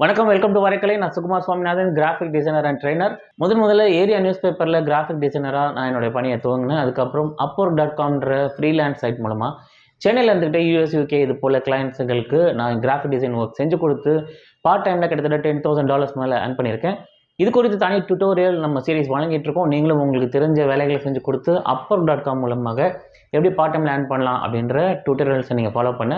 வணக்கம் welcome to Varaikalai நான் Sukumar Swaminathan graphic designer and trainer முதன் முதல்ல ஏரியா நியூஸ் பேப்பரில் கிராஃபிக் டிசைனராக நான் என்னுடைய பணியை துவங்கினேன். அதுக்கப்புறம் அப்போர் டாட் காம்ன்ற ஃப்ரீலான்ஸ் சைட் மூலமாக சென்னையில் இருந்துக்கிட்டே யூஎஸ் யூகே இது போல் கிளைண்ட்ஸுங்களுக்கு நான் கிராஃபிக் டிசைன் ஒர்க் செஞ்சு கொடுத்து பார்ட் டைமில் கிட்டத்தட்ட டென் தௌசண்ட் டாலர்ஸ் மேலே earn பண்ணியிருக்கேன். இது குறித்து தனி டியூட்டோரியல் நம்ம சீரிஸ் வழங்கிட்டு இருக்கோம். நீங்களும் உங்களுக்கு தெரிஞ்ச வேலைகளை செஞ்சு கொடுத்து அப்பர் டாட் காம் மூலமாக எப்படி பார்ட் டைமில் ஏர்ன் பண்ணலாம் அப்படின்ற டியூட்டோரியல்ஸை நீங்கள் ஃபாலோ பண்ண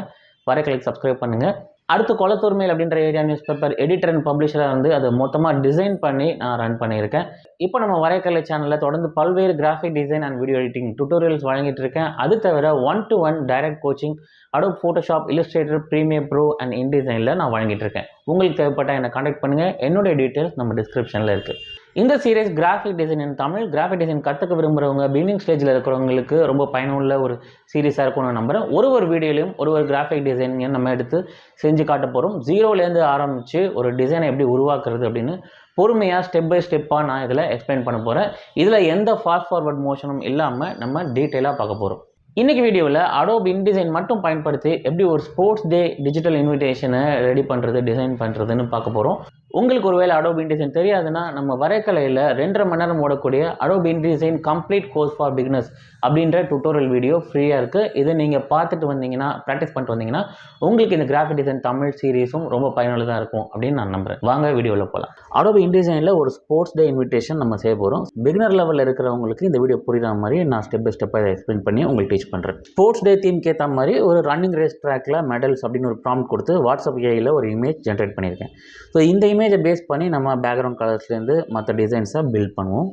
வரைக்கலைக்கு சப்ஸ்கிரைப் பண்ணுங்கள் அடுத்து கொளத்தூர்மையில் மேல் அப்படின்ற area newspaper editor and பப்ளிஷராக வந்து அதை மொத்தமாக டிசைன் பண்ணி நான் ரன் பண்ணியிருக்கேன். இப்போ நம்ம வரைக்கலை சேனலில் தொடர்ந்து பல்வேறு graphic design and video editing tutorials வழங்கிட்டு இருக்கேன் அது தவிர one to one direct coaching Adobe Photoshop Illustrator Premiere Pro and இன்டிசைனில் நான் வழங்கிட்டு இருக்கேன் உங்களுக்கு தேவைப்பட்டால் என்னை காண்டாக்ட் பண்ணுங்கள் என்னுடைய டீட்டெயில்ஸ் நம்ம டிஸ்கிரிப்ஷனில் இருக்குது இந்த series graphic design in Tamil graphic design கற்றுக்க விரும்புகிறவங்க பிகினிங் ஸ்டேஜில் இருக்கிறவங்களுக்கு ரொம்ப பயனுள்ள ஒரு சீரீஸாக இருக்கும்னு நான் நம்புகிறேன் ஒரு ஒரு வீடியோலையும் ஒரு ஒரு கிராஃபிக் டிசைன் நம்ம எடுத்து செஞ்சு காட்ட போகிறோம் ஜீரோலேருந்து ஆரம்பித்து ஒரு டிசைனை எப்படி உருவாக்குறது அப்படின்னு பொறுமையாக ஸ்டெப் பை ஸ்டெப்பாக நான் இதில் எக்ஸ்பிளைன் பண்ண போகிறேன் இதில் எந்த ஃபாஸ்ட் ஃபார்வர்ட் மோஷனும் இல்லாமல் நம்ம டீட்டெயிலாக பார்க்க போகிறோம் இன்றைக்கி வீடியோவில் அடோப் இன்டிசைன் மட்டும் பயன்படுத்தி எப்படி ஒரு ஸ்போர்ட்ஸ் டே டிஜிட்டல் இன்விடேஷனை ரெடி பண்ணுறது டிசைன் பண்ணுறதுன்னு பார்க்க போகிறோம் உங்களுக்கு ஒருவேளை அடோப் இன்டிசைன் தெரியாதுன்னா நம்ம வரைக்கலையில் ரெண்டரை மணி நேரம் ஓடக்கூடிய Adobe InDesign complete course for beginners அப்படின்ற டுட்டோரியல் வீடியோ ஃப்ரீயாக இருக்குது இதை நீங்கள் பார்த்துட்டு வந்தீங்கன்னா ப்ராக்டிஸ் பண்ணிட்டு வந்தீங்கன்னா உங்களுக்கு இந்த கிராஃபிக் டிசைன் தமிழ் சீரீஸும் ரொம்ப பயனுள்ளதாக இருக்கும் அப்படின்னு நான் நம்புகிறேன் வாங்க வீடியோவில் போகலாம் அடோப் இன்டிசைனில் ஒரு ஸ்போர்ட்ஸ் டே இன்விடேஷன் நம்ம செய்ய போகிறோம் பிகினர் லெவலில் இருக்கிறவங்களுக்கு இந்த வீடியோ புரியுற மாதிரி நான் ஸ்டெப் பை ஸ்டெப்பாக இதை எக்ஸ்பிளைன் பண்ணி உங்களுக்கு டீச் பண்ணுறேன் ஸ்போர்ட்ஸ் டே தீம்க்கு ஏற்ற மாதிரி ஒரு ரன்னிங் ரேஸ் ட்ராக்கில் மெடல்ஸ் அப்படின்னு ஒரு ப்ராம்ப்ட் கொடுத்து வாட்ஸ்அப் ஏஐயில் ஒரு இமேஜ் ஜென்ரேட் பண்ணியிருக்கேன். ஸோ இந்த இமேஜை பேஸ் பண்ணி நம்ம பேக்ரவுண்ட் கலர்ஸ்லேருந்து மற்ற டிசைன்ஸை பில்ட் பண்ணுவோம்.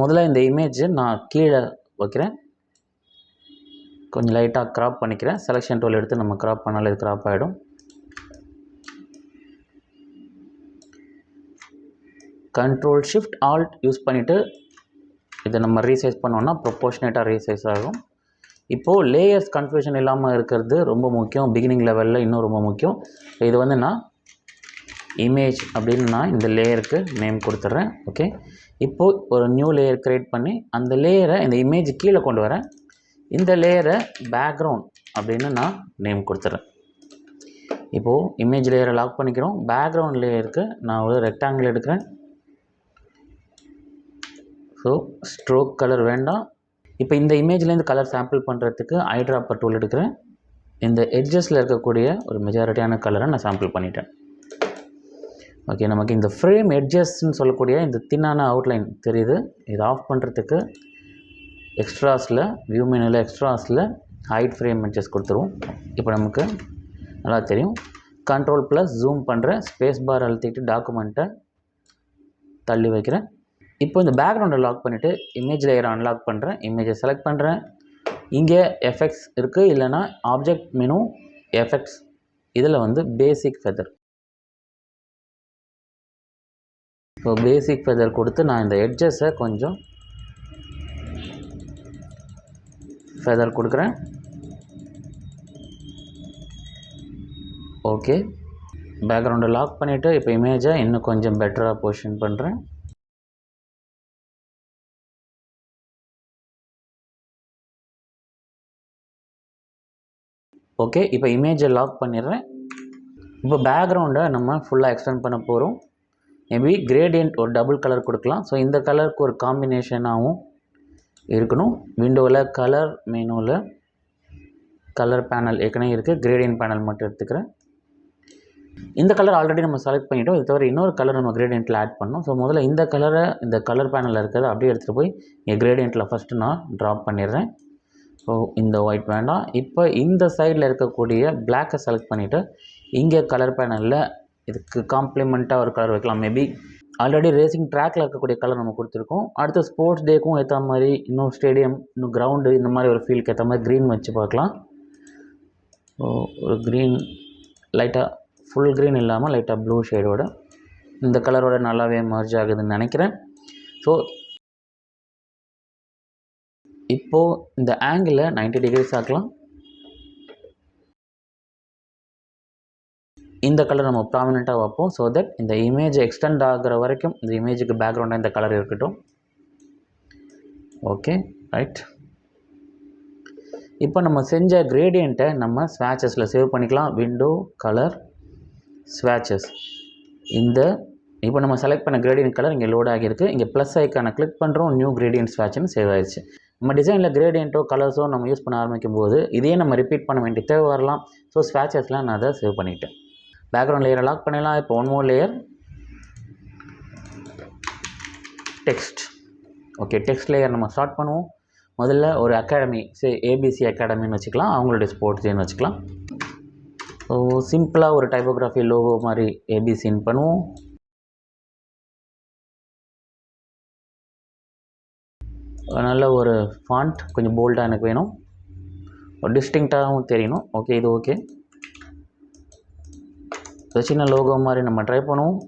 முதல்ல இந்த இமேஜை நான் கீழே வைக்கிறேன். கொஞ்சம் லைட்டாக க்ராப் பண்ணிக்கிறேன். செலெக்ஷன் டோல் எடுத்து நம்ம க்ராப் பண்ணாலே இது க்ராப் ஆகிடும் கண்ட்ரோல் ஷிஃப்ட் ஆல்ட் யூஸ் பண்ணிவிட்டு இதை நம்ம ரீசைஸ் பண்ணோன்னா ப்ரொப்போர்ஷனேட்டாக ரீசைஸ் ஆகும். இப்போது லேயர்ஸ் கன்ஃபியூஷன் இல்லாமல் இருக்கிறது ரொம்ப முக்கியம். பிகினிங் லெவலில் இன்னும் ரொம்ப முக்கியம். இது வந்து நான் இமேஜ் அப்படின்னு நான் இந்த லேயருக்கு நேம் கொடுத்துட்றேன் ஓகே இப்போது ஒரு நியூ லேயர் க்ரியேட் பண்ணி அந்த லேயரை இந்த இமேஜ் கீழே கொண்டு வரேன். இந்த லேயரை பேக்ரவுண்ட் அப்படின்னு நான் நேம் கொடுத்துட்றேன். இப்போது இமேஜ் லேயரை லாக் பண்ணிக்கிறோம். பேக்ரவுண்ட் லேயருக்கு நான் ஒரு ரெக்டாங்கிள் எடுக்கிறேன். ஸோ ஸ்ட்ரோக் கலர் வேண்டாம். இப்போ இந்த இமேஜ்லேருந்து கலர் சாம்பிள் பண்ணுறதுக்கு ஐட்ராப்பர் டூல் எடுக்கிறேன். இந்த எட்ஜஸில் இருக்கக்கூடிய ஒரு மெஜாரிட்டியான கலரை நான் சாம்பிள் பண்ணிட்டேன். ஓகே நமக்கு இந்த ஃப்ரேம் எட்ஜஸ்ன்னு சொல்லக்கூடிய இந்த தின்னான அவுட்லைன் தெரியுது. இது ஆஃப் பண்ணுறதுக்கு எக்ஸ்ட்ராஸில் வியூ மெனுவில் எக்ஸ்ட்ராஸில் ஹைட் ஃப்ரேம் எட்ஜஸ் கொடுத்துருவோம். இப்போ நமக்கு நல்லா தெரியும். கண்ட்ரோல் ப்ளஸ் ஜூம் பண்ணுறேன் ஸ்பேஸ் பார் அழுத்திட்டு டாக்குமெண்ட்டை தள்ளி வைக்கிறேன். இப்போ இந்த பேக்ரவுண்டை லாக் பண்ணிவிட்டு இமேஜ் லேயரை அன்லாக் பண்ணுறேன் இமேஜை செலக்ட் பண்ணுறேன் இங்கே எஃபெக்ட்ஸ் இருக்குது இல்லைனா ஆப்ஜெக்ட் மெனு எஃபெக்ட்ஸ் இதில் வந்து basic feather so basic feather கொடுத்து நான் இந்த எட்ஜஸை கொஞ்சம் ஃபெதர் கொடுக்குறேன். ஓகே பேக்ரவுண்டை லாக் பண்ணிவிட்டு இப்போ இமேஜை இன்னும் கொஞ்சம் பெட்டராக பொசிஷன் பண்ணுறேன் ஓகே இப்போ இமேஜை லாக் பண்ணிடுறேன். இப்போ பேக்ரவுண்டை நம்ம ஃபுல்லாக எக்ஸ்டெண்ட் பண்ண போகிறோம் மேபி கிரேடியன்ட் ஒரு டபுள் கலர் கொடுக்கலாம். ஸோ இந்த கலருக்கு ஒரு காம்பினேஷனாகவும் இருக்கணும். விண்டோவில் கலர் மெனுவில் கலர் பேனல் ஏற்கனவே இருக்குது கிரேடியன்ட் பேனல் மட்டும் எடுத்துக்கிறேன். இந்த கலர் ஆல்ரெடி நம்ம செலக்ட் பண்ணிட்டோம். இது தவிர இன்னொரு கலர் நம்ம கிரேடியண்ட்டில் ஆட் பண்ணோம் ஸோ முதல்ல இந்த கலரை இந்த கலர் பேனலில் இருக்கிறத அப்படியே எடுத்துகிட்டு போய் இங்கே கிரேடியண்ட்டில் ஃபஸ்ட்டு நான் ட்ராப் பண்ணிடுறேன். ஸோ இந்த ஒயிட் வேண்டாம். இப்போ இந்த சைடில் இருக்கக்கூடிய பிளாக்கை செலக்ட் பண்ணிவிட்டு இங்கே கலர் பேனலில் இதுக்கு காம்ப்ளிமெண்ட்டாக ஒரு கலர் வைக்கலாம். மேபி ஆல்ரெடி ரேசிங் ட்ராக்கில் இருக்கக்கூடிய கலர் நம்ம கொடுத்துருக்கோம். அடுத்த ஸ்போர்ட்ஸ் டேக்கும் ஏற்ற மாதிரி இன்னும் ஸ்டேடியம் இன்னும் கிரவுண்டு இந்த மாதிரி ஒரு ஃபீல்க்கு ஏற்ற மாதிரி க்ரீன் வச்சு பார்க்கலாம். ஸோ ஒரு க்ரீன் லைட்டாக ஃபுல் க்ரீன் இல்லாமல் லைட்டாக ப்ளூ ஷேடோட இந்த கலரோட நல்லாவே மர்ஜ் ஆகுதுன்னு நினைக்கிறேன். ஸோ இப்போது இந்த ஆங்கிளை 90 டிகிரிஸ் ஆக்கலாம். இந்த கலர் நம்ம ப்ராமினெண்ட்டாக வைப்போம். ஸோ தட் இந்த இமேஜ் எக்ஸ்டெண்ட் ஆகிற வரைக்கும் இந்த இமேஜுக்கு பேக்ரவுண்டாக இந்த கலர் இருக்கட்டும். ஓகே ரைட் இப்போ நம்ம செஞ்ச கிரேடியண்ட்டை நம்ம ஸ்வாச்சஸில் சேவ் பண்ணிக்கலாம். விண்டோ கலர் ஸ்வாச்சஸ் இந்த இப்போ நம்ம செலக்ட் பண்ண கிரேடியன்ட் கலர் இங்கே லோட் ஆகியிருக்கு. இங்கே ப்ளஸ் ஐக்கானை கிளிக் பண்ணுறோம் நியூ கிரேடியன்ட் ஸ்வாட்ச்னு சேவ் ஆயிடுச்சு. நம்ம டிசைனில் கிரேடியண்ட்டோ கலர்ஸோ நம்ம யூஸ் பண்ண ஆரம்பிக்கும் போது இதையே நம்ம ரிப்பீட் பண்ண வேண்டிய தேவை வரலாம். ஸோ ஸ்வாட்சஸ்லாம் நான் அதை சேவ் பண்ணிட்டேன். பேக்ரவுண்ட் லேயரை லாக் பண்ணிடலாம். இப்போ one more layer text okay text layer நம்ம ஸ்டார்ட் பண்ணுவோம். முதல்ல ஒரு அகாடமி சே ஏபிசி அகாடமின்னு வச்சுக்கலாம். அவங்களுடைய ஸ்போர்ட்ஸ் டேன்னு வச்சுக்கலாம். ஸோ சிம்பிளாக ஒரு டைப்போகிராஃபி லோகோ மாதிரி ஏபிசின்னு பண்ணுவோம். நல்ல ஒரு ஃபாண்ட் கொஞ்சம் போல்டாக எனக்கு வேணும். டிஸ்டிங்க்டாகவும் தெரியணும். ஓகே இது ஓகே ஸோ சின்ன லோகோ மாதிரி நம்ம ட்ரை பண்ணுவோம்.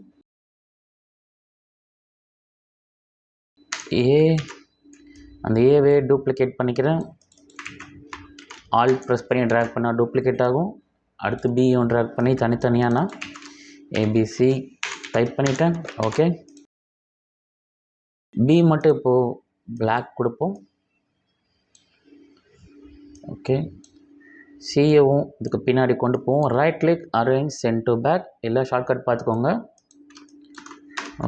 ஏ அந்த ஏவே டூப்ளிகேட் பண்ணிக்கிறேன். ஆல் ப்ரெஸ் பண்ணி ட்ராக் பண்ணால் டூப்ளிகேட் ஆகும். அடுத்து பியும் ட்ராக் பண்ணி தனித்தனியாக நான் ஏபிசி டைப் பண்ணிட்டேன். ஓகே பி மட்டும் இப்போது பிளாக் கொடுப்போம். ஓகே சிஏவும் இதுக்கு பின்னாடி கொண்டு போவோம். Right click arrange send to back இல்லை ஷார்ட்கட் பார்த்துக்கோங்க.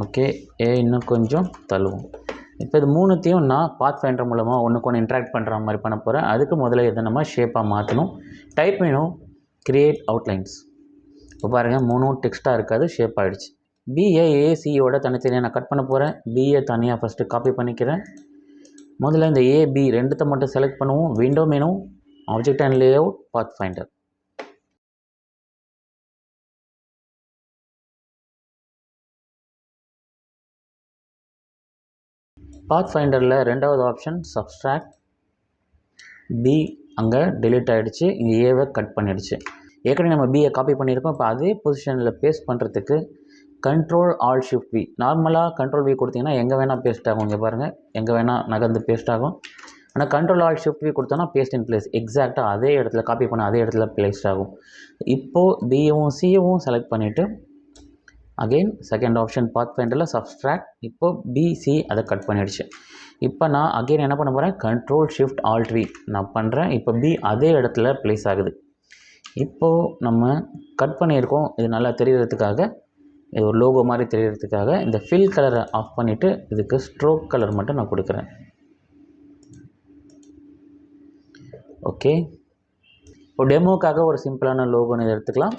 ஓகே ஏ இன்னும் கொஞ்சம் தள்ளுவோம். இப்போ இது மூணுத்தையும் நான் பாத் ஃபைண்டர் மூலமாக ஒன்றுக்கு ஒன்று இன்ட்ராக்ட் பண்ணுற மாதிரி பண்ண போகிறேன் அதுக்கு முதல்ல இதை நம்ம ஷேப்பாக மாற்றணும். டைப் வேணும் கிரியேட் அவுட்லைன்ஸ் இப்போ பாருங்கள் மூணும் டெக்ஸ்ட்டாக இருக்காது ஷேப் ஆகிடுச்சு பிஏஏசியோட தனித்தனியாக நான் கட் பண்ண போகிறேன் பிஏ தனியாக ஃபஸ்ட்டு காப்பி பண்ணிக்கிறேன். முதல்ல இந்த ஏபி ரெண்டுத்தை மட்டும் செலக்ட் பண்ணுவோம். விண்டோ மெனும் object and layout pathfinder. பாத்ஃபைண்டரில் ஃபைண்டரில் ரெண்டாவது ஆப்ஷன் சப்ஸ்ட்ராக்ட் பி அங்கே delete ஆகிடுச்சு இங்கே ஏவை கட் பண்ணிடுச்சு. ஏற்கனவே நம்ம பியை காப்பி பண்ணியிருக்கோம். இப்போ அதே பொசிஷனில் பேஸ்ட் பண்ணுறதுக்கு கண்ட்ரோல் ஆல் ஷிஃப்ட் வி நார்மலாக கண்ட்ரோல் வி கொடுத்தீங்கன்னா எங்கே வேணால் பேஸ்ட் ஆகும். இங்கே பாருங்கள் எங்கே வேணால் நகர்ந்து பேஸ்ட் ஆகும். ஆனால் கண்ட்ரோல் ஆல் ஷிஃப்ட் வி கொடுத்தோன்னா பேஸ்ட் இன் பிளேஸ் எக்ஸாக்டாக அதே இடத்துல காப்பி பண்ண அதே இடத்துல பிளேஸ்ட் ஆகும். இப்போது பிஏவும் சிஏவும் செலக்ட் பண்ணிவிட்டு அகெயின் செகண்ட் ஆப்ஷன் பாத் ஃபைண்டரில் சப்ஸ்ட்ராக்ட் இப்போ பிசி அதை கட் பண்ணிடுச்சு. இப்போ நான் அகெயின் என்ன பண்ண போகிறேன் கண்ட்ரோல் ஷிஃப்ட் ஆல்ட் வி நான் பண்ணுறேன் இப்போ பி அதே இடத்துல ப்ளேஸ் ஆகுது. இப்போது நம்ம கட் பண்ணியிருக்கோம். இது நல்லா தெரியறதுக்காக இது ஒரு லோகோ மாதிரி தெரியறதுக்காக இந்த ஃபில் கலரை ஆஃப் பண்ணிவிட்டு இதுக்கு ஸ்ட்ரோக் கலர் மட்டும் நான் கொடுக்குறேன். ஓகே இப்போ டெமோக்காக ஒரு சிம்பிளான லோகோன்னு இதை எடுத்துக்கலாம்.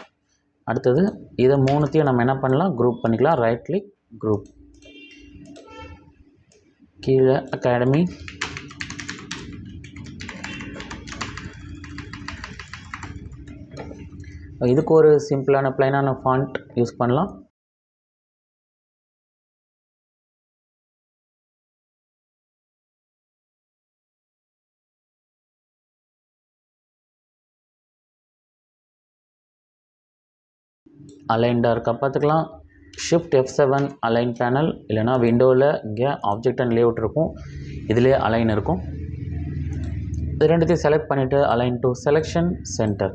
அடுத்தது இதை மூணுத்தையும் நம்ம என்ன பண்ணலாம்? குரூப் பண்ணிக்கலாம். ரைட் கிளிக் குரூப் கீழே அகாடமி இதுக்கு ஒரு சிம்பிளான ப்ளைனான ஃபாண்ட் யூஸ் பண்ணலாம். அலைன்டாக இருக்கா? பார்த்துக்கலாம். Shift F seven align panel இல்லைனா விண்டோவில் இங்கே ஆப்ஜெக்ட் அண்ட் லேஅவுட் இருக்கும். இதிலே அலைன் இருக்கும். இது ரெண்டுத்தையும் செலக்ட் பண்ணிவிட்டு align to selection centre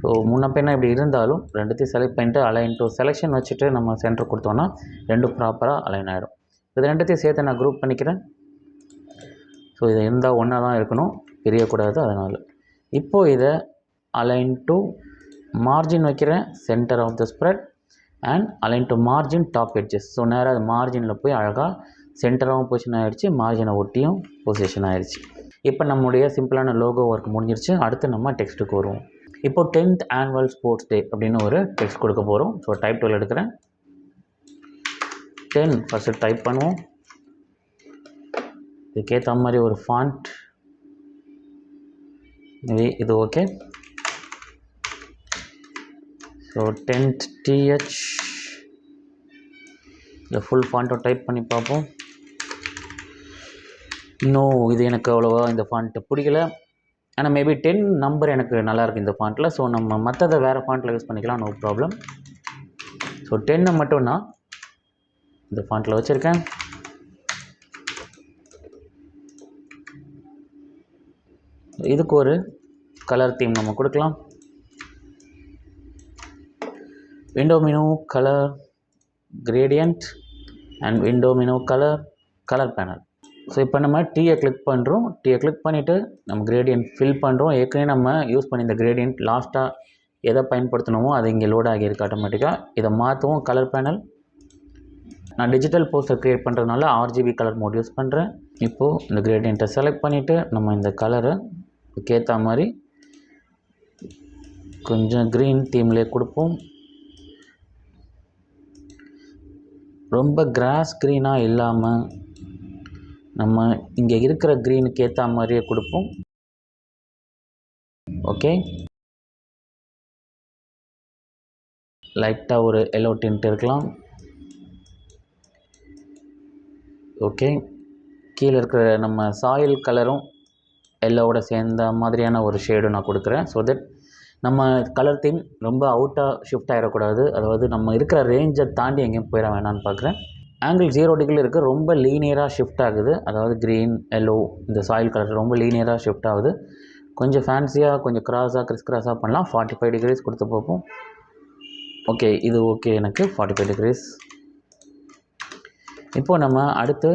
so முன்ன பின்ன இப்படி இருந்தாலும் ரெண்டுத்தையும் செலக்ட் பண்ணிட்டு அலைன் டு செலெக்ஷன் வச்சுட்டு நம்ம சென்டர் கொடுத்தோன்னா ரெண்டும் ப்ராப்பராக அலைன் ஆகிடும் இது ரெண்டுத்தையும் சேர்த்து நான் குரூப் பண்ணிக்கிறேன். ஸோ இது இருந்தால் ஒன்றா தான் இருக்கணும். பிரியக்கூடாது அதனால். இப்போது இதை அலைன் டு மார்ஜின் வைக்கிறேன் centre of the spread and align to margin top edges so நேராக அது மார்ஜினில் போய் அழகாக சென்டராகவும் பொசிஷன் ஆகிடுச்சு மார்ஜினை ஒட்டியும் பொசிஷன் ஆகிடுச்சு இப்போ நம்முடைய சிம்பிளான லோகோ ஒர்க் முடிஞ்சிருச்சு. அடுத்து நம்ம டெக்ஸ்ட்டுக்கு வருவோம். இப்போ டென்த் ஆனுவல் ஸ்போர்ட்ஸ் டே அப்படின்னு ஒரு டெக்ஸ்ட் கொடுக்க போகிறோம் ஸோ டைப் டூல் எடுக்கிறேன். டென் ஃபஸ்ட்டு டைப் பண்ணுவோம். இதுக்கேற்ற மாதிரி ஒரு ஃபாண்ட் இது இது ஓகே ஸோ டென்த் டிஹெச் இந்த ஃபுல் ஃபாண்ட்டை டைப் பண்ணி பார்ப்போம். இன்னும் இது எனக்கு அவ்வளோவா இந்த ஃபாண்ட்டு பிடிக்கல. ஆனால் மேபி டென் நம்பர் எனக்கு நல்லாயிருக்கு இந்த ஃபாண்ட்டில் ஸோ நம்ம மற்றதை வேறு ஃபாண்ட்டில் யூஸ் பண்ணிக்கலாம் நோ ப்ராப்ளம் ஸோ டென்னை மட்டும் நான் இந்த ஃபாண்ட்டில் வச்சுருக்கேன். இதுக்கு ஒரு கலர் தீம் நம்ம கொடுக்கலாம். Window menu color gradient and window menu color color panel. So இப்போ நம்ம டீயை கிளிக் பண்ணுறோம் டீயை கிளிக் பண்ணிவிட்டு நம்ம gradient ஃபில் பண்ணுறோம் ஏற்கனவே நம்ம யூஸ் பண்ணி இந்த gradient லாஸ்ட்டாக எதை பயன்படுத்தணுமோ அது இங்கே லோட் ஆகியிருக்கு ஆட்டோமேட்டிக்காக இதை மாற்றவும் கலர் பேனல் நான் டிஜிட்டல் போஸ்டர் க்ரியேட் பண்ணுறதுனால ஆர்ஜிபி கலர் மோட் யூஸ் பண்ணுறேன் இப்போது இந்த கிரேடியண்ட்டை செலக்ட் பண்ணிவிட்டு நம்ம இந்த கலரை கேற்ற மாதிரி கொஞ்சம் க்ரீன் தீம்லேயே கொடுப்போம். ரொம்ப கிராஸ் க்ரீனாக இல்லாமல் நம்ம இங்கே இருக்கிற க்ரீனுக்கு ஏற்ற மாதிரியே கொடுப்போம். ஓகே லைட்டாக ஒரு எல்லோ டின்ட் இருக்கலாம். ஓகே கீழே இருக்கிற நம்ம சாயில் கலரும் எல்லோவோட சேர்ந்த மாதிரியான ஒரு ஷேடும் நான் கொடுக்குறேன். ஸோ தட் நம்ம கலர் தீம் ரொம்ப அவுட்டாக ஷிஃப்ட் ஆகிடக்கூடாது அதாவது நம்ம இருக்கிற ரேஞ்சை தாண்டி எங்கேயும் போயிட வேணான்னு பார்க்குறேன் ஆங்கிள் ஜீரோ டிகிரி இருக்குது ரொம்ப லீனியராக ஷிஃப்ட் ஆகுது. அதாவது க்ரீன் எல்லோ இந்த சாயில் கலர் ரொம்ப லீனியராக ஷிஃப்ட் ஆகுது. கொஞ்சம் ஃபேன்சியாக கொஞ்சம் க்ராஸாக கிறிஸ் கிராஸாக பண்ணலாம். ஃபார்ட்டி ஃபைவ் டிகிரிஸ் கொடுத்து பார்ப்போம். ஓகே இது ஓகே எனக்கு ஃபார்ட்டி ஃபைவ் டிகிரிஸ் இப்போது நம்ம அடுத்து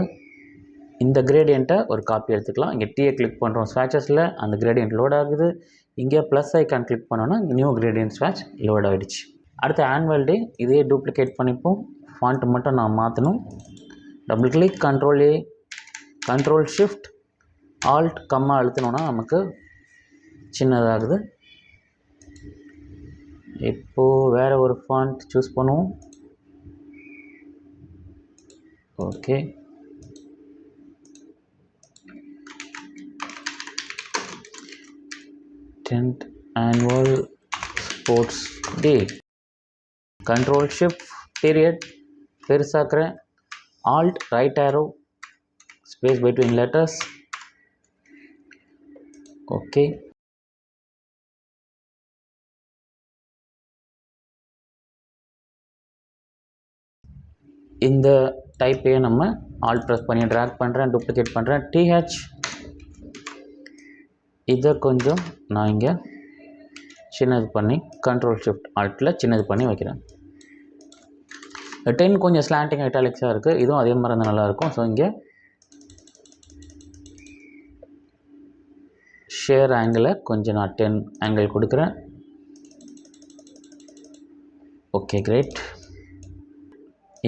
இந்த கிரேடியண்ட்டை ஒரு காப்பி எடுத்துக்கலாம். இங்கே டீயை கிளிக் பண்ணுறோம் ஸ்வேச்சஸில் அந்த கிரேடியண்ட் லோட் ஆகுது. இங்கே ப்ளஸ் ஐக்கான் கிளிக் பண்ணோன்னா நியூ கிரேடியன்ஸ் ஸ்வாட்ச் லோட் ஆகிடுச்சு அடுத்து ஆனுவல் டே இதே டூப்ளிகேட் பண்ணிப்போம். ஃபாண்ட் மட்டும் நான் மாற்றணும் double click control A control shift alt comma அழுத்தினோன்னா நமக்கு சின்னதாகுது. இப்போது வேறு ஒரு ஃபாண்ட் சூஸ் பண்ணுவோம். Okay tenth annual sports day control shift period பெருசாக்குறேன் alt right arrow space between letters okay இந்த டைப்பையே நம்ம ஆல் ப்ரெஸ் பண்ணி ட்ராக் பண்ணுறேன் டூப்ளிகேட் பண்ணுறேன் டிஹெச் இதை கொஞ்சம் நான் இங்கே சின்னது பண்ணி கண்ட்ரோல் ஷிஃப்ட் ஆல்ட்டில் சின்னது பண்ணி வைக்கிறேன். டென் கொஞ்சம் ஸ்லாண்டிங் ஐட்டாலிக்ஸாக இருக்குது இதுவும் அதே மாதிரி இருந்தால் நல்லாயிருக்கும் ஸோ இங்கே ஷேர் ஆங்கிளை கொஞ்சம் நான் டென் ஆங்கிள் கொடுக்குறேன். ஓகே கிரேட்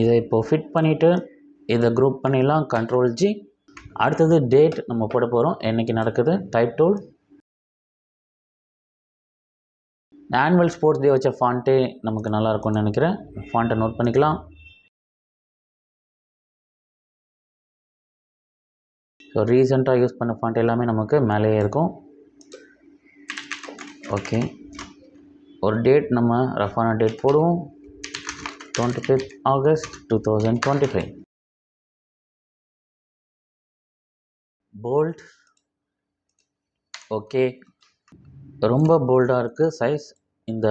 இதை இப்போது ஃபிட் பண்ணிவிட்டு இதை குரூப் பண்ணிடலாம். கண்ட்ரோல் ஜி அடுத்தது டேட் நம்ம போட போகிறோம் என்றைக்கு நடக்குது? Type tool annual sports day வச்ச ஃபாண்ட்டே நமக்கு நல்லா இருக்கும்னு நினைக்கிறேன் ஃபாண்ட்டை நோட் பண்ணிக்கலாம். ஸோ ரீசெண்டாக யூஸ் பண்ண ஃபாண்ட் எல்லாமே நமக்கு மேலேயே இருக்கும். ஓகே ஒரு டேட் நம்ம ரஃபான டேட் போடுவோம். Twenty fifth August two thousand twenty five bold okay ரொம்ப போல்டாக இருக்குது சைஸ் இந்த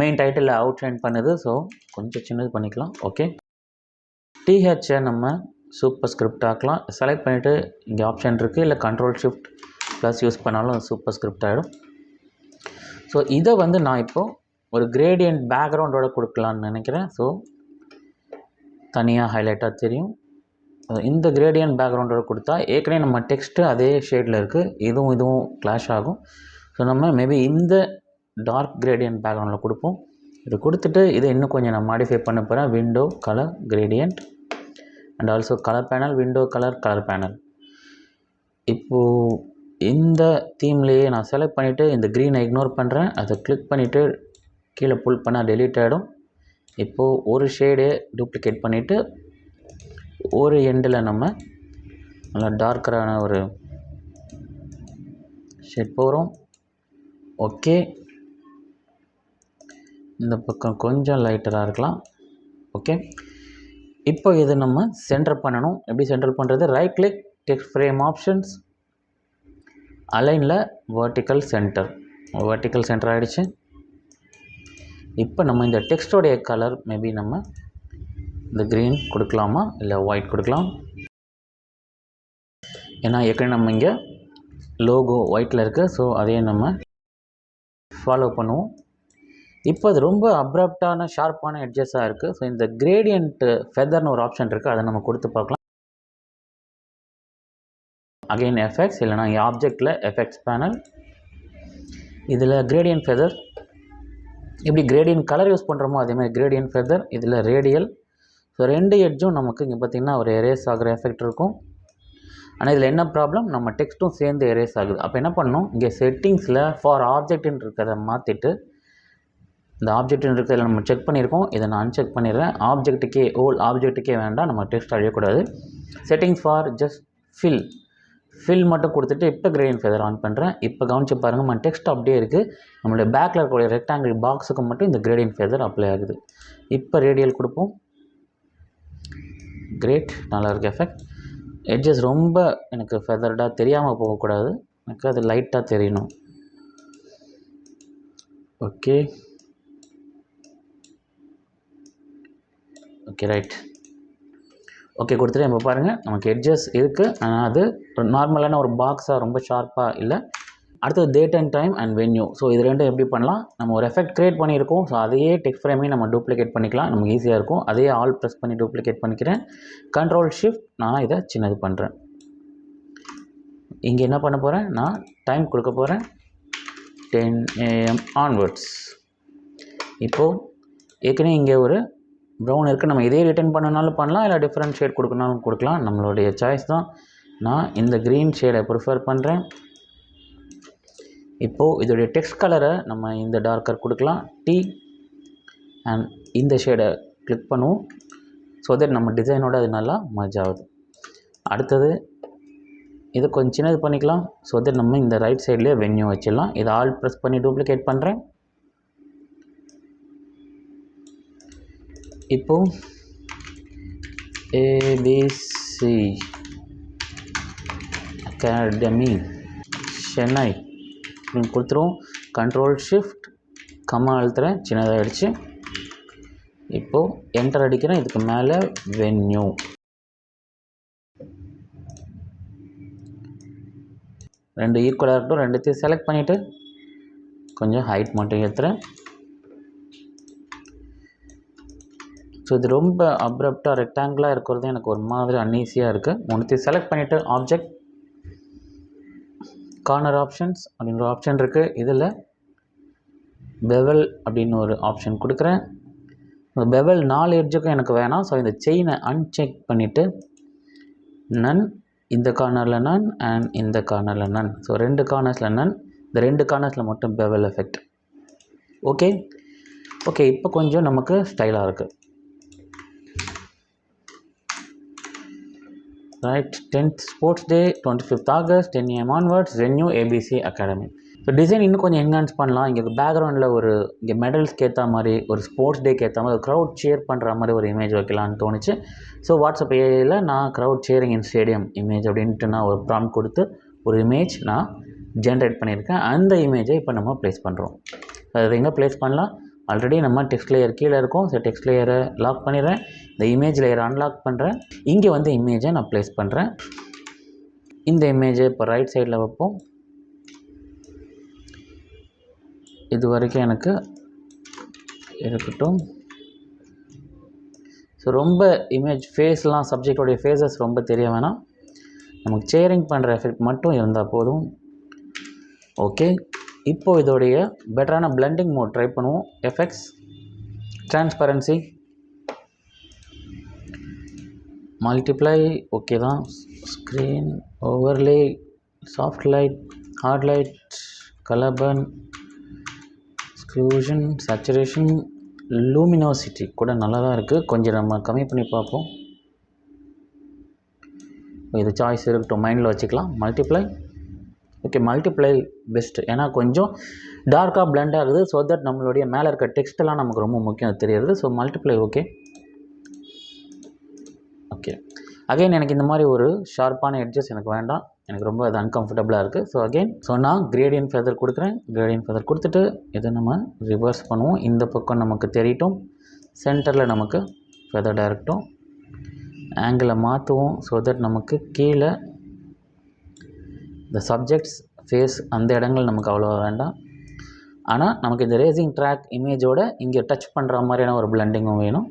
மெயின் டைட்டிலில் அவுட்லைன் பண்ணுது. ஸோ கொஞ்சம் சின்னது பண்ணிக்கலாம். ஓகே டிஹெச்சை நம்ம சூப்பர் ஸ்கிரிப்ட் ஆக்கலாம். செலக்ட் பண்ணிவிட்டு இங்கே ஆப்ஷன் இருக்குது இல்லை கண்ட்ரோல் ஷிஃப்ட் ப்ளஸ் யூஸ் பண்ணாலும் சூப்பர் ஸ்கிரிப்ட் ஆகிடும் ஸோ இதை வந்து நான் இப்போது ஒரு கிரேடியன்ட் பேக்ரவுண்டோடு கொடுக்கலான்னு நினைக்கிறேன். ஸோ தனியாக ஹைலைட்டாக தெரியும். இந்த கிரேடியன்ட் பேக்ரவுண்டோட கொடுத்தா ஏற்கனவே நம்ம டெக்ஸ்ட்டு அதே ஷேடில் இருக்குது இதுவும் இதுவும் கிளாஷ் ஆகும். ஸோ நம்ம மேபி இந்த டார்க் கிரேடியன்ட் பேக்ரவுண்டில் கொடுப்போம். இது கொடுத்துட்டு இதை இன்னும் கொஞ்சம் நான் மாடிஃபை பண்ண போகிறேன் window colour gradient and also colour panel window colour colour panel இப்போது இந்த தீம்லேயே நான் செலக்ட் பண்ணிவிட்டு இந்த க்ரீனை இக்னோர் பண்ணுறேன் அதை கிளிக் பண்ணிவிட்டு கீழே புல் பண்ணால் டெலீட் ஆகிடும் இப்போது ஒரு ஷேடே டூப்ளிகேட் பண்ணிவிட்டு ஒரு எண்டில் நம்ம நல்லா டார்க்கரான ஒரு ஷேட் போகிறோம் ஓகே இந்த பக்கம் கொஞ்சம் லைட்டராக இருக்கலாம். ஓகே இப்போ இது நம்ம சென்டர் பண்ணணும். எப்படி சென்டர் பண்ணுறது right click text frame options அலைனில் vertical centre vertical centre ஆகிடுச்சு இப்போ நம்ம இந்த டெக்ஸ்டோடைய கலர் மேபி நம்ம இந்த க்ரீன் கொடுக்கலாமா? இல்லை ஒயிட் கொடுக்கலாம். ஏன்னா ஏற்கனவே நம்ம இங்கே லோகோ ஒயிட்டில் இருக்குது ஸோ அதையே நம்ம ஃபாலோ பண்ணுவோம். இப்போ அது ரொம்ப அப்ரப்டான ஷார்ப்பான எட்ஜஸாக இருக்குது ஸோ இந்த கிரேடியண்ட்டு ஃபெதர்னு ஒரு ஆப்ஷன் இருக்குது அதை நம்ம கொடுத்து பார்க்கலாம். அகைன் எஃபெக்ட்ஸ் இல்லைனா ஆப்ஜெக்டில் எஃபெக்ட்ஸ் பேனல் இதில் கிரேடியன்ட் ஃபெதர் எப்படி கிரேடியன் கலர் யூஸ் பண்ணுறோமோ அதேமாதிரி கிரேடியன் ஃபெதர் இதில் ரேடியல் ஸோ ஸோ ரெண்டு எட்ஜும் நமக்கு இங்கே பார்த்திங்கன்னா ஒரு எரேஸ் ஆகிற எஃபெக்ட் இருக்கும். ஆனால் இதில் என்ன ப்ராப்ளம் நம்ம டெக்ஸ்ட்டும் சேர்ந்து எரேஸ் ஆகுது. அப்போ என்ன பண்ணணும்? இங்கே செட்டிங்ஸில் ஃபார் ஆப்ஜெக்ட்னு இருக்கிறத மாற்றிட்டு இந்த ஆப்ஜெக்ட்னு இருக்கிறத நம்ம செக் பண்ணியிருக்கோம். இதை நான் அன்செக் பண்ணிடுறேன். ஆப்ஜெக்ட்டுக்கே ஓல் ஆப்ஜெக்ட்டுக்கே வேண்டாம். நம்ம text அழியக்கூடாது. Settings for just fill fill மட்டும் கொடுத்துட்டு இப்போ கிரேடியன் ஃபெதர் ஆன் பண்ணுறேன் இப்போ கவனிச்சு பாருங்கள் நம்ம டெக்ஸ்ட் அப்படியே இருக்குது நம்மளுடைய பேக்கில் இருக்கக்கூடிய ரெக்டாங்கிள் பாக்ஸுக்கு மட்டும் இந்த கிரேடியன் ஃபெதர் அப்ளை ஆகுது. இப்போ ரேடியல் கொடுப்போம். கிரேட் நல்லா இருக்குது எஃபெக்ட் எட்ஜஸ் ரொம்ப எனக்கு ஃபெதர்டாக தெரியாமல் போகக்கூடாது. எனக்கு அது லைட்டாக தெரியணும். ஓகே ஓகே ரைட் ஓகே கொடுத்துட்டு இப்போ பாருங்கள் நமக்கு எட்ஜஸ் இருக்குது ஆனால் அது நார்மலான ஒரு பாக்ஸாக ரொம்ப ஷார்ப்பாக இல்லை. அடுத்தது date and time and venue so இது ரெண்டும் எப்படி பண்ணலாம்? நம்ம ஒரு எஃபெக்ட் க்ரியேட் பண்ணியிருக்கோம். ஸோ அதையே டெக் ஃப்ரேமே நம்ம டூப்ளிகேட் பண்ணிக்கலாம். நமக்கு ஈஸியாக இருக்கும். அதையே ஆல் ப்ரெஸ் பண்ணி டூப்ளிகேட் பண்ணிக்கிறேன். கண்ட்ரோல் ஷிஃப்ட் நான் இதை சின்னது பண்ணுறேன் இங்கே என்ன பண்ண போகிறேன் நான் டைம் கொடுக்க போகிறேன் டென் ஏஎம் ஆன்வர்ட்ஸ் இப்போது ஏற்கனவே இங்கே ஒரு ப்ரௌன் இருக்குது நம்ம இதே ரிட்டர்ன் பண்ணனாலும் பண்ணலாம் இல்லை டிஃப்ரெண்ட் ஷேட் கொடுக்கணும்னாலும் கொடுக்கலாம். நம்மளுடைய சாய்ஸ் தான். நான் இந்த க்ரீன் ஷேடை ப்ரிஃபர் பண்ணுறேன் இப்போது இதோடைய டெக்ஸ்ட் கலரை நம்ம இந்த டார்க்கர் கொடுக்கலாம். டீ அண்ட் இந்த ஷேடை கிளிக் பண்ணுவோம். ஸோ தட் நம்ம டிசைனோட அது நல்லா மர்ஜ் ஆகுது. அடுத்தது இதை கொஞ்சம் சின்னது பண்ணிக்கலாம். ஸோ தட் நம்ம இந்த ரைட் சைட்லேயே வென்யூ வச்சிடலாம். இதை ஆல் ப்ரெஸ் பண்ணி டூப்ளிகேட் பண்ணுறேன் இப்போ ஏபிசி அகாடமி சென்னை அப்படின்னு கொடுத்துருவோம் கண்ட்ரோல் ஷிஃப்ட் கம்மா அழுத்துறேன். சின்னதாகிடுச்சு இப்போது என்டர் அடிக்கிறேன். இதுக்கு மேலே வென்யூ ரெண்டு ஈக்குவலாக இருக்கட்டும். ரெண்டுத்தையும் செலக்ட் பண்ணிவிட்டு கொஞ்சம் ஹைட் மட்டும் ஏற்றுறேன் ஸோ இது ரொம்ப அப்ரப்டாக ரெக்டாங்கிளாக இருக்கிறது எனக்கு ஒரு மாதிரி அன்ஈஸியாக இருக்குது ஒன்றுத்தையும் செலக்ட் பண்ணிவிட்டு ஆப்ஜெக்ட் கார்னர் ஆப்ஷன்ஸ் அப்படின்ற ஆப்ஷன் இருக்குது இதில் பெவல் அப்படின்னு ஒரு ஆப்ஷன் கொடுக்குறேன். இந்த பெவல் நாலு எட்ஜுக்கும் எனக்கு வேணாம். ஸோ இந்த செயினை அன்செக் பண்ணிவிட்டு நன் இந்த கார்னரில் நன் அண்ட் இந்த கார்னரில் நன் ஸோ ரெண்டு கார்னர்ஸில் நன் இந்த ரெண்டு கார்னர்ஸில் மட்டும் பெவல் எஃபெக்ட் ஓகே ஓகே இப்போ கொஞ்சம் நமக்கு ஸ்டைலாக இருக்குது right tenth sports day twenty fifth August ten AM onwards venue ABC academy so design இன்னும் கொஞ்சம் என்ஹான்ஸ் பண்ணலாம். இங்கே பேக்ரவுண்டில் ஒரு இங்கே மெடல்ஸ்க்கு ஏற்ற மாதிரி ஒரு ஸ்போர்ட்ஸ் டேக்கு ஏற்ற மாதிரி ஒரு க்ரௌட் சேர் பண்ணுற மாதிரி ஒரு இமேஜ் வைக்கலான்னு தோணுச்சு. ஸோ வாட்ஸ்அப் ஏரியில் நான் க்ரௌட் சேரிங் இன் ஸ்டேடியம் இமேஜ் அப்படின்ட்டு நான் ஒரு ப்ராம் கொடுத்து ஒரு இமேஜ் நான் ஜென்ரேட் பண்ணியிருக்கேன். அந்த இமேஜை இப்போ நம்ம ப்ளேஸ் பண்ணுறோம் அது எங்கே ப்ளேஸ் பண்ணலாம்? ஆல்ரெடி நம்ம டெக்ஸ்ட் லேயர் கீழே இருக்கும். ஸோ டெக்ஸ்ட் லேயரை லாக் பண்ணிடுறேன். இந்த இமேஜ் லேயரை அன்லாக் பண்ணுறேன் இங்கே வந்து இமேஜை நான் ப்ளேஸ் பண்ணுறேன் இந்த இமேஜை இப்போ ரைட் சைடில் வைப்போம். இது வரைக்கும் எனக்கு இருக்கட்டும். ஸோ ரொம்ப இமேஜ் ஃபேஸ்லாம் சப்ஜெக்டோடைய ஃபேஸஸ் ரொம்ப தெரிய வேணாம். நமக்கு சேரிங் பண்ணுற எஃபெக்ட் மட்டும் இருந்தால் போதும். ஓகே இப்போ இதோடைய பெட்டரான பிளெண்டிங் மோட் ட்ரை பண்ணுவோம். எஃபெக்ட்ஸ் டிரான்ஸ்பரன்சி மல்டிப்ளை ஓகே தான். Screen overlay soft light hard light colour burn exclusion saturation luminosity கூட நல்லா தான் இருக்குது கொஞ்சம் நம்ம கம்மி பண்ணி பார்ப்போம். இது சாய்ஸ் இருக்கட்டும் மைண்டில் வச்சுக்கலாம். மல்டிப்ளை ஓகே மல்டிப்ளை பெஸ்ட்டு ஏன்னா கொஞ்சம் டார்க்காக பிளண்ட் ஆகுது ஸோ தட் நம்மளுடைய மேலே இருக்க டெக்ஸ்ட்டெல்லாம் நமக்கு ரொம்ப முக்கியம் தெரியுது so multiply okay okay again எனக்கு இந்த மாதிரி ஒரு ஷார்ப்பான எட்ஜஸ் எனக்கு வேண்டாம். எனக்கு ரொம்ப அது அன்கம்ஃபர்டபுளாக இருக்குது ஸோ அகைன் ஸோ நான் கிரேடியன் ஃபெதர் கொடுக்குறேன். கிரேடியன் ஃபெதர் கொடுத்துட்டு இதை நம்ம ரிவர்ஸ் பண்ணுவோம். இந்த பக்கம் நமக்கு தெரியட்டும். சென்டரில் நமக்கு ஃபெதர் இருக்கட்டும் ஆங்கிளை மாற்றுவோம். ஸோ தட் நமக்கு கீழே இந்த சப்ஜெக்ட்ஸ் ஃபேஸ் அந்த இடங்கள் நமக்கு அவ்வளோ வேண்டாம். ஆனால் நமக்கு இந்த ரேசிங் ட்ராக் இமேஜோட இங்கே டச் பண்ணுற மாதிரியான ஒரு பிளண்டிங்கும் வேணும்.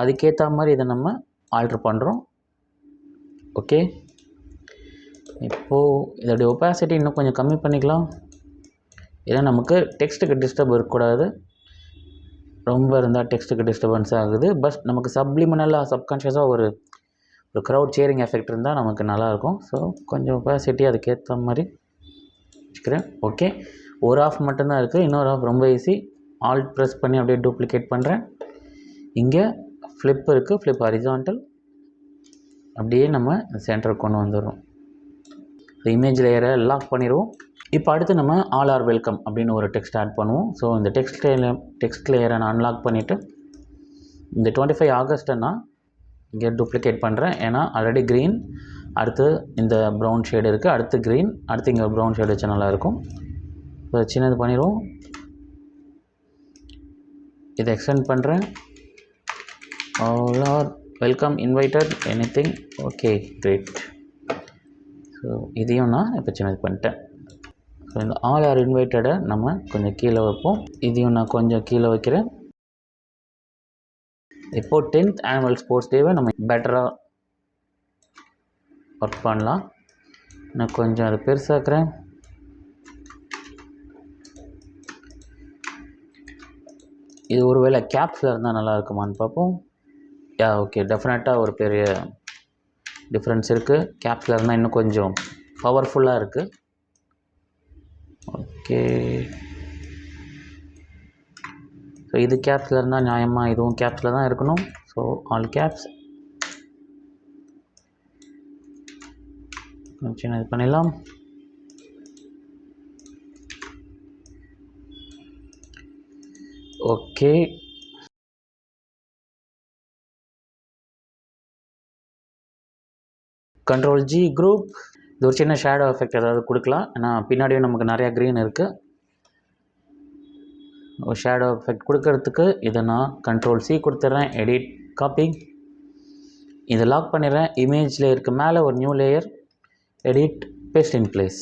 அதுக்கேற்ற மாதிரி இதை நம்ம ஆல்ட்ரு பண்ணுறோம் ஓகே இப்போது இதோடைய ஒப்பாசிட்டி இன்னும் கொஞ்சம் கம்மி பண்ணிக்கலாம். ஏன்னா நமக்கு டெக்ஸ்ட்டுக்கு டிஸ்டர்ப் இருக்கக்கூடாது. ரொம்ப இருந்தால் டெக்ஸ்ட்டுக்கு டிஸ்டர்பன்ஸ் ஆகுது. பட் நமக்கு சப்ளிமினலாக சப்கான்ஷியஸாக ஒரு ஒரு க்ரௌட் சேரிங் எஃபெக்ட் இருந்தால் நமக்கு நல்லாயிருக்கும். ஸோ கொஞ்சம் கெப்பாசிட்டி அதுக்கேற்ற மாதிரி வச்சுக்கிறேன். ஓகே ஒரு ஆஃப் மட்டும்தான் இருக்குது இன்னொரு ஆஃப் ரொம்ப ஈஸி ஆல்ட் ப்ரெஸ் பண்ணி அப்படியே டூப்ளிகேட் பண்ணுறேன் இங்கே ஃப்ளிப் இருக்குது ஃப்ளிப் ஹரிசான்டல் அப்படியே நம்ம சென்டருக்கு கொண்டு வந்துடுறோம். இமேஜ் லேயரை லாக் பண்ணிடுவோம். இப்போ அடுத்து நம்ம ஆல் ஆர் வெல்கம் அப்படின்னு ஒரு டெக்ஸ்ட் ஆட் பண்ணுவோம். ஸோ இந்த டெக்ஸ்ட் டெக்ஸ்ட் லேயரை நான் அன்லாக் பண்ணிவிட்டு இந்த டுவெண்ட்டி ஃபைவ் ஆகஸ்ட்டுன்னா இங்கே டூப்ளிகேட் பண்ணுறேன் ஏன்னா ஆல்ரெடி க்ரீன் அடுத்து இந்த ப்ரௌன் ஷேடு இருக்குது அடுத்து க்ரீன் அடுத்து இங்கே ப்ரௌன் ஷேடு வச்சா நல்லாயிருக்கும் இப்போ சின்னது பண்ணிடுவோம். இதை எக்ஸ்டெண்ட் பண்ணுறேன் all are welcome invited anything okay great so இதையும் நான் இப்போ சின்னது பண்ணிட்டேன். ஸோ இந்த ஆல் ஆர் இன்வைட்டடை நம்ம கொஞ்சம் கீழே வைப்போம். இதையும் நான் கொஞ்சம் கீழே வைக்கிறேன். இப்போது டென்த் ஆனுவல் ஸ்போர்ட்ஸ் டேவை நம்ம பெட்டராக ஒர்க் பண்ணலாம். நான் கொஞ்சம் அதை பெருசாக்குறேன் இது ஒருவேளை கேப்ஸில் இருந்தால் நல்லா இருக்குமான்னு பார்ப்போம். யா ஓகே டெஃபினட்டாக ஒரு பெரிய டிஃப்ரென்ஸ் இருக்குது கேப்ஸில் இருந்தால் இன்னும் கொஞ்சம் பவர்ஃபுல்லாக இருக்குது ஓகே ஸோ இது கேப்ஸில் இருந்தால் நியாயமாக இதுவும் கேப்ஸில் தான் இருக்கணும். ஸோ ஆல் கேப்ஸ் சின்ன இது பண்ணிடலாம். ஓகே கண்ட்ரோல் ஜி குரூப் இது ஒரு சின்ன ஷேடோ எஃபெக்ட் ஏதாவது கொடுக்கலாம். ஏன்னா பின்னாடியும் நமக்கு நிறையா க்ரீன் இருக்குது ஒரு ஷேடோ எஃபெக்ட் கொடுக்கறதுக்கு இதை நான் கண்ட்ரோல் சி கொடுத்துட்றேன் எடிட் காப்பி இதை லாக் பண்ணிடுறேன். இமேஜ் லேயருக்கு மேலே ஒரு new layer edit paste in place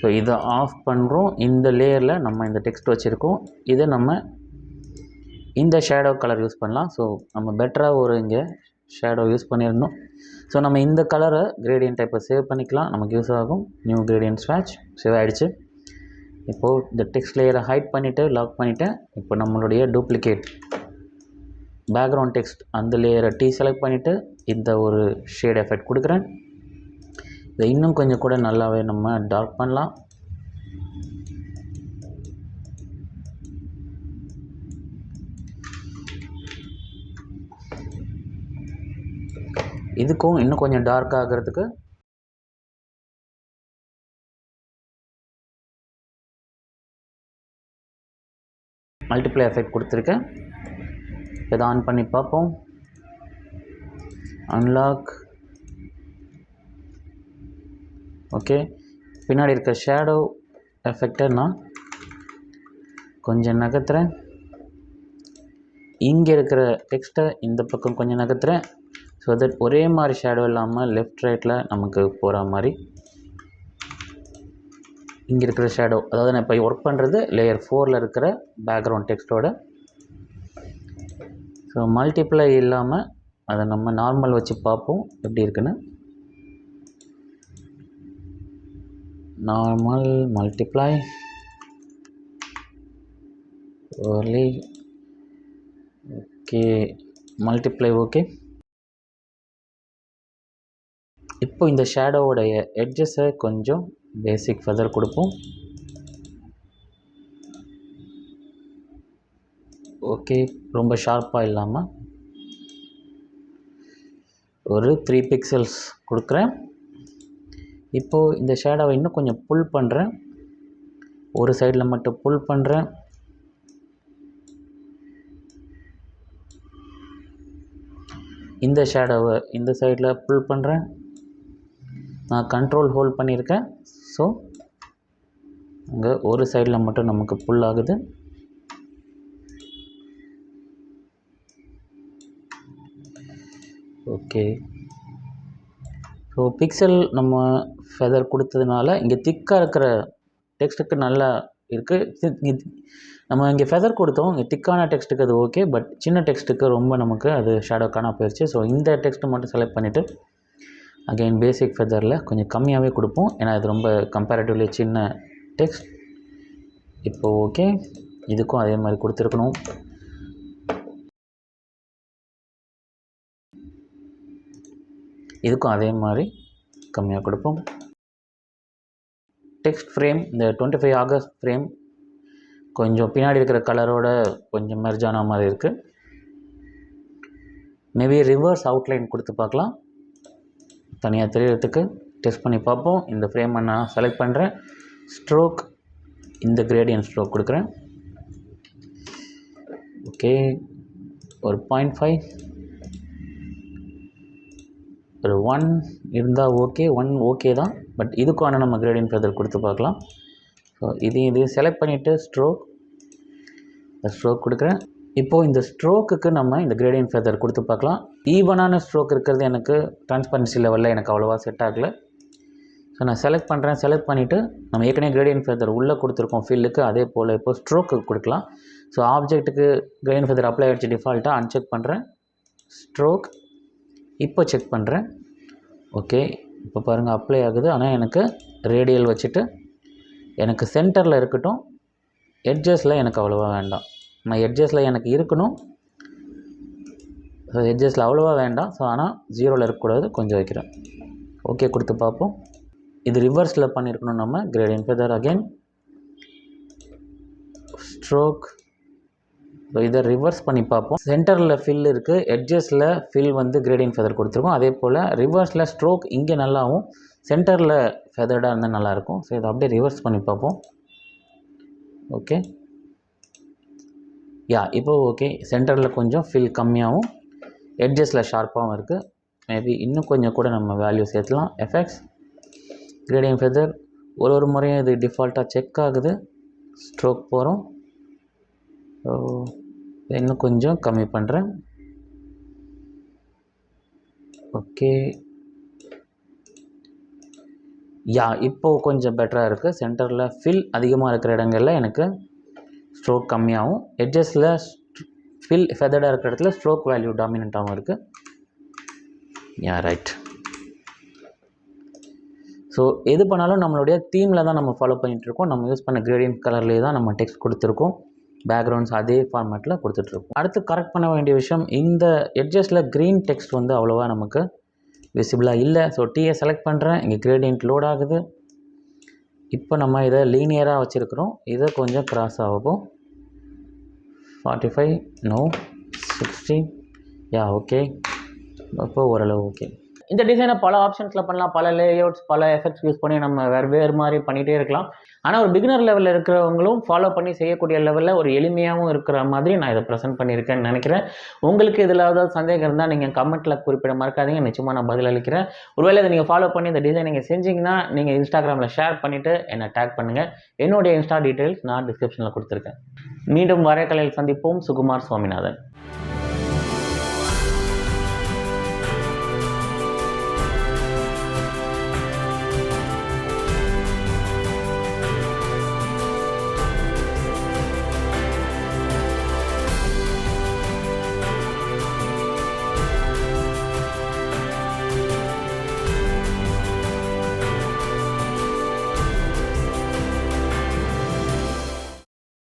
so இதை ஆஃப் பண்ணுறோம் இந்த லேயரில் நம்ம இந்த டெக்ஸ்ட் வச்சுருக்கோம். இதை நம்ம இந்த ஷேடோ கலர் யூஸ் பண்ணலாம். ஸோ நம்ம பெட்டராக ஒரு இங்கே ஷேடோ யூஸ் பண்ணியிருந்தோம். ஸோ நம்ம இந்த கலரை கிரேடியன் டைப்பை சேவ் பண்ணிக்கலாம். நமக்கு யூஸ் ஆகும். நியூ கிரேடியன் ஸ்வாட்ச் சேவ் ஆகிடுச்சு இப்போது இந்த டெக்ஸ்ட் லேயரை ஹைட் பண்ணிவிட்டு லாக் பண்ணிவிட்டு இப்போ நம்மளுடைய டூப்ளிகேட் பேக்ரவுண்ட் டெக்ஸ்ட் அந்த லேயரை டீ செலக்ட் பண்ணிவிட்டு இந்த ஒரு ஷேட் எஃபெக்ட் கொடுக்குறேன். இதை இன்னும் கொஞ்சம் கூட நல்லாவே நம்ம டார்க் பண்ணலாம். இதுக்கும் இன்னும் கொஞ்சம் டார்க் ஆகிறதுக்கு மல்டிப்ளை எஃபெக்ட் கொடுத்துருக்கேன் இதை ஆன் பண்ணி பார்ப்போம். அன்லாக் ஓகே பின்னாடி இருக்க ஷேடோ எஃபெக்டை நான் கொஞ்சம் நகர்த்துறேன். இங்கே இருக்கிற டெக்ஸ்ட்டை இந்த பக்கம் கொஞ்சம் நகர்த்துறேன். ஸோ தட் ஒரே மாதிரி ஷேடோ இல்லாமல் லெஃப்ட் ரைட்டில் நமக்கு போகிற மாதிரி இங்கே இருக்கிற ஷேடோ அதாவது நான் இப்போ ஒர்க் பண்ணுறது லேயர் ஃபோரில் இருக்கிற பேக்ரவுண்ட் டெக்ஸ்ட்டோட ஸோ மல்டிப்ளை இல்லாமல் அதை நம்ம நார்மல் வச்சு பார்ப்போம். எப்படி இருக்குன்னு? Normal multiply overlay okay multiply okay இப்போ இந்த ஷேடோவோடைய எட்ஜஸை கொஞ்சம் பேசிக் ஃபெதர் கொடுப்போம். ஓகே ரொம்ப ஷார்ப்பாக இல்லாமல் ஒரு த்ரீ பிக்சல்ஸ் கொடுக்குறேன். இப்போது இந்த ஷேடோவை இன்னும் கொஞ்சம் புல் பண்ணுறேன் ஒரு சைடில் மட்டும் புல் பண்ணுறேன் இந்த ஷேடோவை இந்த சைடில் புல் பண்ணுறேன் நான் கண்ட்ரோல் ஹோல்ட் பண்ணியிருக்கேன். ஸோ அங்கே ஒரு சைடில் மட்டும் நமக்கு புல் ஆகுது. ஓகே ஸோ பிக்சல் நம்ம ஃபெதர் கொடுத்ததுனால இங்கே திக்காக இருக்கிற டெக்ஸ்ட்டுக்கு நல்லா இருக்குது நம்ம இங்கே ஃபெதர் கொடுத்தோம். இங்கே திக்கான டெக்ஸ்ட்டுக்கு அது ஓகே பட் சின்ன டெக்ஸ்ட்டுக்கு ரொம்ப நமக்கு அது ஷேடோ காணா போயிடுச்சு ஸோ இந்த டெக்ஸ்ட்டு மட்டும் செலக்ட் பண்ணிவிட்டு அகைன் பேசிக் ஃபெதரில் கொஞ்சம் கம்மியாகவே கொடுப்போம். ஏன்னா இது ரொம்ப கம்பேரட்டிவ்லி சின்ன டெக்ஸ்ட் இப்போது ஓகே இதுக்கும் அதே மாதிரி கொடுத்துருக்கணும். இதுக்கும் அதே மாதிரி கம்மியாக கொடுப்போம். டெக்ஸ்ட் ஃப்ரேம் இந்த டுவெண்ட்டி ஃபைவ் ஆகஸ்ட் ஃப்ரேம் கொஞ்சம் பின்னாடி இருக்கிற கலரோட கொஞ்சம் மெர்ஜான மாதிரி இருக்குது மேபி ரிவர்ஸ் அவுட்லைன் கொடுத்து பார்க்கலாம். தனியாக தெரியறதுக்கு டெஸ்ட் பண்ணி பார்ப்போம். இந்த ஃப்ரேமை நான் செலக்ட் பண்ணுறேன் ஸ்ட்ரோக் இந்த கிரேடியன் ஸ்ட்ரோக் கொடுக்குறேன். ஓகே ஒரு பாயிண்ட் ஃபைவ் ஒரு ஒன் இருந்தால் ஓகே ஒன் ஓகே தான். பட் இதுக்கான நம்ம கிரேடியன் ஃபெதர் கொடுத்து பார்க்கலாம். ஸோ இதையும் இதையும் செலக்ட் பண்ணிவிட்டு ஸ்ட்ரோக் இந்த ஸ்ட்ரோக் கொடுக்குறேன். இப்போது இந்த ஸ்ட்ரோக்குக்கு நம்ம இந்த கிரேடியன் ஃபெதர் கொடுத்து பார்க்கலாம். ஈவனான ஸ்ட்ரோக் இருக்கிறது எனக்கு டிரான்ஸ்பரன்சி லெவலில் எனக்கு அவ்வளோவா செட் ஆகலை. ஸோ நான் செலக்ட் பண்ணுறேன் செலக்ட் பண்ணிவிட்டு நம்ம ஏற்கனவே கிரேடியன் ஃபெதர் உள்ளே கொடுத்துருக்கோம் ஃபில்லுக்கு அதே போல் இப்போ ஸ்ட்ரோக்கு கொடுக்கலாம். ஸோ ஆப்ஜெக்ட்டுக்கு கிரேடியன் ஃபெதர் அப்ளை ஆகிடுச்சு டிஃபால்ட்டாக அன்செக் பண்ணுறேன் ஸ்ட்ரோக் இப்போ செக் பண்ணுறேன் ஓகே இப்போ பாருங்கள் அப்ளை ஆகுது. ஆனால் எனக்கு ரேடியல் வச்சுட்டு எனக்கு சென்டரில் இருக்கட்டும் எட்ஜஸில் எனக்கு அவ்வளோவா வேண்டாம். நம்ம எட்ஜஸில் எனக்கு இருக்கணும். ஸோ எட்ஜஸில் அவ்வளோவா வேண்டாம். ஸோ ஆனால் ஜீரோவில் இருக்கக்கூடாது. கொஞ்சம் வைக்கிறேன். ஓகே கொடுத்து பார்ப்போம். இது ரிவர்ஸில் பண்ணியிருக்கணும் நம்ம. Gradient feather again stroke so இதை ரிவர்ஸ் பண்ணி பார்ப்போம். சென்டரில் ஃபில் இருக்குது எட்ஜஸில் ஃபில் வந்து கிரேடியன் ஃபெதர் கொடுத்துருக்கோம். அதே போல் ரிவர்ஸில் ஸ்ட்ரோக் இங்கே நல்லாவும் சென்டரில் ஃபெதர்டாக இருந்தால் நல்லாயிருக்கும். ஸோ இதை அப்படியே ரிவர்ஸ் பண்ணி பார்ப்போம். ஓகே யா இப்போ ஓகே சென்டரில் கொஞ்சம் ஃபில் கம்மியாகவும் எட்ஜஸில் ஷார்ப்பாகவும் இருக்குது மேபி இன்னும் கொஞ்சம் கூட நம்ம வேல்யூ சேர்த்துலாம். எஃபெக்ட்ஸ் கிரேடியன் ஃபெதர் ஒரு ஒரு முறையும் இது டிஃபால்ட்டாக செக் ஆகுது. ஸ்ட்ரோக் போகிறோம் இன்னும் கொஞ்சம் கம்மி பண்ணுறேன் ஓகே யா இப்போது கொஞ்சம் பெட்டராக இருக்குது சென்டரில் ஃபில் அதிகமாக இருக்கிற இடங்களில் எனக்கு ஸ்ட்ரோக் கம்மியாகவும் எட்ஜஸில் ஃபில் ஃபெதர்டாக இருக்கிற இடத்துல ஸ்ட்ரோக் வேல்யூ டாமினண்ட்டாகவும் இருக்குது யா ரைட் ஸோ எது பண்ணாலும் நம்மளுடைய தீமில் தான் நம்ம ஃபாலோ பண்ணிகிட்ருக்கோம் நம்ம யூஸ் பண்ண கிரேடியன்ட் கலர்லேயே தான் நம்ம டெக்ஸ்ட் கொடுத்துருக்கோம். பேக்ரவுண்ட்ஸ் அதே ஃபார்மேட்டில் கொடுத்துட்ருக்கோம் அடுத்து கரெக்ட் பண்ண வேண்டிய விஷயம் இந்த எட்ஜஸில் க்ரீன் டெக்ஸ்ட் வந்து அவ்வளோவா நமக்கு விசிபிளாக இல்லை. ஸோ டீயை செலக்ட் பண்ணுறேன் இங்கே கிரேடியன்ட் லோட் ஆகுது. இப்போ நம்ம இதை லீனியராக வச்சுருக்கிறோம். இதை கொஞ்சம் கிராஸ் ஆகும். Forty five no sixty yeah okay அப்போது ஓரளவு ஓகே இந்த டிசைனை பல ஆப்ஷன்ஸில் பண்ணலாம். பல லேஅவுட்ஸ் பல எஃபெக்ட்ஸ் யூஸ் பண்ணி நம்ம வேறு வேறு மாதிரி பண்ணிகிட்டே இருக்கலாம். ஆனால் ஒரு பிகினர் லெவலில் இருக்கிறவங்களும் ஃபாலோ பண்ணி செய்யக்கூடிய லெவலில் ஒரு எளிமையாகவும் இருக்கிற மாதிரி நான் இதை ப்ரெசென்ட் பண்ணியிருக்கேன்னு நினைக்கிறேன். உங்களுக்கு இதில் ஏதாவது சந்தேகம் இருந்தால் நீங்கள் கமெண்ட்டில் குறிப்பிட மறக்காதீங்க. நிச்சயமாக நான் பதில் அளிக்கிறேன். ஒருவேளை இதை நீங்கள் ஃபாலோ பண்ணி இந்த டிசைன் நீங்கள் செஞ்சீங்கன்னா நீங்கள் இன்ஸ்டாகிராமில் ஷேர் பண்ணிவிட்டு என்னை டேக் பண்ணுங்கள் என்னுடைய இன்ஸ்டா டீட்டெயில்ஸ் நான் டிஸ்கிரிப்ஷனில் கொடுத்துருக்கேன். மீண்டும் வரைக்கலையில் சந்திப்போம். சுகுமார் சுவாமிநாதன்.